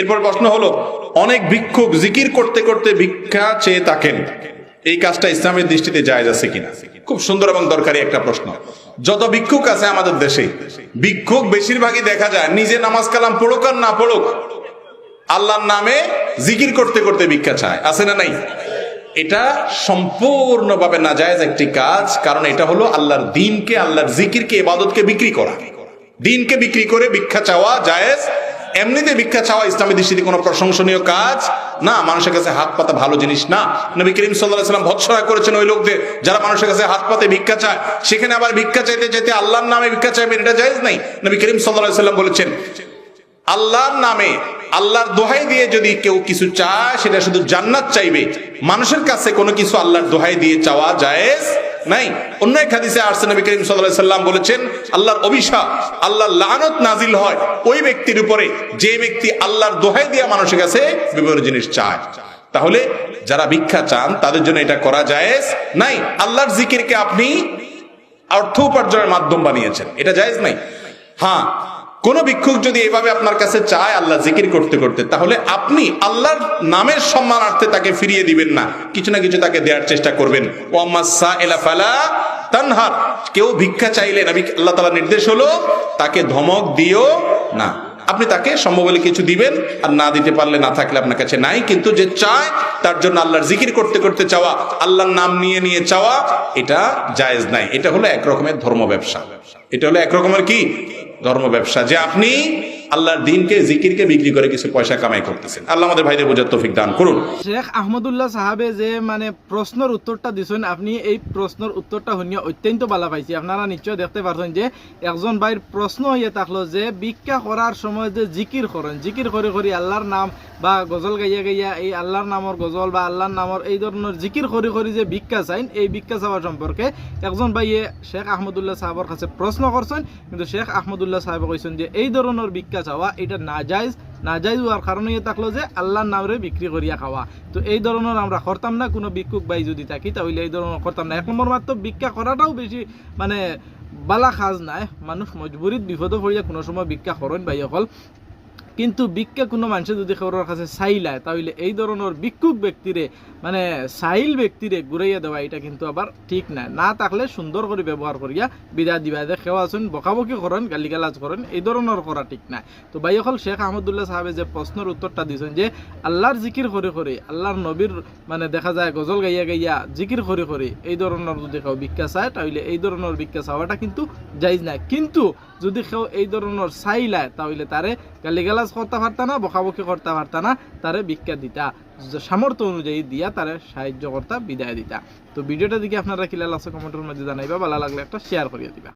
এরপর প্রশ্ন হলো, অনেক ভিক্ষুক জিকির করতে করতে ভিক্ষা চেয়ে থাকেন। এই কাজটা ইসলামের দৃষ্টিতে জায়েজ আছে কিনা? খুব সুন্দর এবং দরকারি একটা প্রশ্ন। যত ভিক্ষুক আছে আমাদের দেশে, ভিক্ষুক বেশিরভাগই দেখা যায় নিজে নামাজ কালাম পড়ুক আর না পড়ুক, আল্লাহর নামে জিকির করতে করতে ভিক্ষা চায়। আছে না নাই? এটা সম্পূর্ণভাবে নাজায়েজ একটি কাজ, কারণ এটা হলো আল্লাহর দিনকে, আল্লাহর জিকিরকে, ইবাদতকে বিক্রি করা। দিনকে বিক্রি করে ভিক্ষা চাওয়া জায়েজ এমনিতে ভিক্ষা চাওয়া ইসলামী দৃষ্টিতে কোনো প্রশংসনীয় কাজ? না, মানুষের কাছে হাত পাতা ভালো জিনিস না। নবী করিম সাল্লাহ সাল্লাম করেছেন ওই লোকদের। যারা মানুষের কাছে হাত পাতে ভিক্ষা চায়, সেখানে আবার ভিক্ষা চাইতে চাইতে আল্লাহর নামে ভিক্ষা চাইবেন, এটা জায়েজ নাই? নবী করিম সাল্লাহ সাল্লাম বলেছেন, আল্লাহর নামে, আল্লাহর দোহাই দিয়ে যদি কেউ কিছু চায়, সেটা শুধু জান্নাত চাইবে। মানুষের কাছে কোনো কিছু আল্লাহর দোহাই দিয়ে চাওয়া জায়েজ নাই। অন্য এক হাদিসে আসছে নবী করিম সাল্লাল্লাহু সাল্লাম বলেছেন, আল্লাহর অভিশাপ, আল্লাহর লানত নাজিল হয়, ওই ব্যক্তির উপরে যে ব্যক্তি আল্লাহর দোহাই দিয়ে মানুষের কাছে বিভিন্ন জিনিস চায়। তাহলে যারা ভিক্ষা চান, তাদের জন্য এটা করা জায়েজ নাই। আল্লাহর জিকিরকে আপনি অর্থ উপার্জনের মাধ্যম বানিয়েছেন। এটা জায়েজ নাই? হ্যাঁ কোন ভিক্ষুক যদি এভাবে আপনার কাছে চায় আল্লাহ জিকির করতে করতে, তাহলে আপনি আল্লাহর নামের সম্মানার্থে তাকে ফিরিয়ে দিবেন না। কিছু না কিছু তাকে দেওয়ার চেষ্টা করবেন। তানহার। কেউ ভিক্ষা চাইলে নবী আল্লাহ তাআলা নির্দেশ হলো তাকে ধমক দিও না। আপনি তাকে সম্ভব হলে কিছু দিবেন আর না দিতে পারলে না থাকলে আপনার কাছে নাই, কিন্তু যে চায় তার জন্য আল্লাহর জিকির করতে করতে চাওয়া, আল্লাহর নাম নিয়ে নিয়ে চাওয়া, এটা জায়েজ নাই। এটা হলো এক রকমের ধর্ম ব্যবসা। এটা হলো এক রকমের কি? ধর্ম ব্যবসা। যে আপনি আল্লাহর দিনকে, জিকিরকে, বিক্রি করে কিছু পয়সা কামাই করতেছেন। আল্লাহ আমাদের ভাইদের বোঝার তৌফিক দান করুন। শেখ আহমদুল্লাহ সাহাবে যে মানে প্রশ্নের উত্তরটা দিছেন, আপনি এই প্রশ্নের উত্তরটা শুনিয়া অত্যন্ত ভালো পাইছি। আপনারা নিশ্চয় দেখতে পারছেন যে একজন ভাইয়ের প্রশ্ন হইয়া থাকল যে, ভিক্ষা করার সময় যে জিকির করেন, জিকির করে করে আল্লাহর নাম বা গজল গাইয়া গাইয়া এই আল্লাহর নামর গজল বা আল্লাহর নামর এই ধরনের জিকির করে করে যে ভিক্ষা চাইন, এই ভিক্ষা চাওয়া সম্পর্কে একজন ভাইয়ে শেখ আহমদুল্লাহ সাহাবের কাছে প্রশ্ন করছেন কিন্তু শেখ আহমদুল্লাহ সাহেব কইছেন যে, এই ধরনের ভিক্ষা চাওয়া এটা নাজাইজ নাজাইজ হওয়ার কারণে থাকল যে আল্লাহর নামরে বিক্রি করিয়া খাওয়া তো এই ধরনের আমরা করতাম না, কোনো ভিক্ষুক ভাই যদি থাকি, তাহলে এই ধরনের করতাম না। এক নম্বর মাত্র ভিক্ষা করাটাও বেশি মানে বালা খাজ নাই মানুষ মজবুরিত বিপদে পড়িয়া কোনো সময় ভিক্ষা করেন ভাই অকল। কিন্তু ভিক্ষা কোনো মানুষে যদি কারোর কাছে চাইলায় তাহলে এই ধরনের ভিক্ষুক ব্যক্তিরে মানে চাইল ব্যক্তিরে ঘুরাইয়া দেওয়া, এটা কিন্তু আবার ঠিক না না থাকলে সুন্দর করে ব্যবহার করিয়া বিদায় দিবা যে খেওয়া আছেন বকাবকি করেন, গালিগালাজ করেন, এই ধরনের করা ঠিক না তো ভাই অকল শেখ আহমদুল্লাহ সাহেবে যে প্রশ্নের উত্তরটা দিয়েছেন যে, আল্লাহর জিকির করে করে, আল্লাহর নবীর মানে দেখা যায় গজল গাইয়া গাইয়া জিকির করে করে, এই ধরনের যদি কেউ ভিক্ষা চায়, তাহলে এই ধরনের ভিক্ষা চাওয়াটা কিন্তু যাইজ না কিন্তু যদি কেউ এই ধরনের চাইলায় তাহলে তারে গালিগালাজ করতে পারতা না, বকাবকি করতে পারতা না, তারে ভিক্ষা দিতা। সামর্থ্য অনুযায়ী দিয়া তারে সাহায্য করতা, বিদায় দিতা। তো ভিডিওটা দিকে আপনারা কিলা আছে কমেন্টের মধ্যে জানাইবা, ভালো লাগলে একটা শেয়ার করিয়ে দিবা।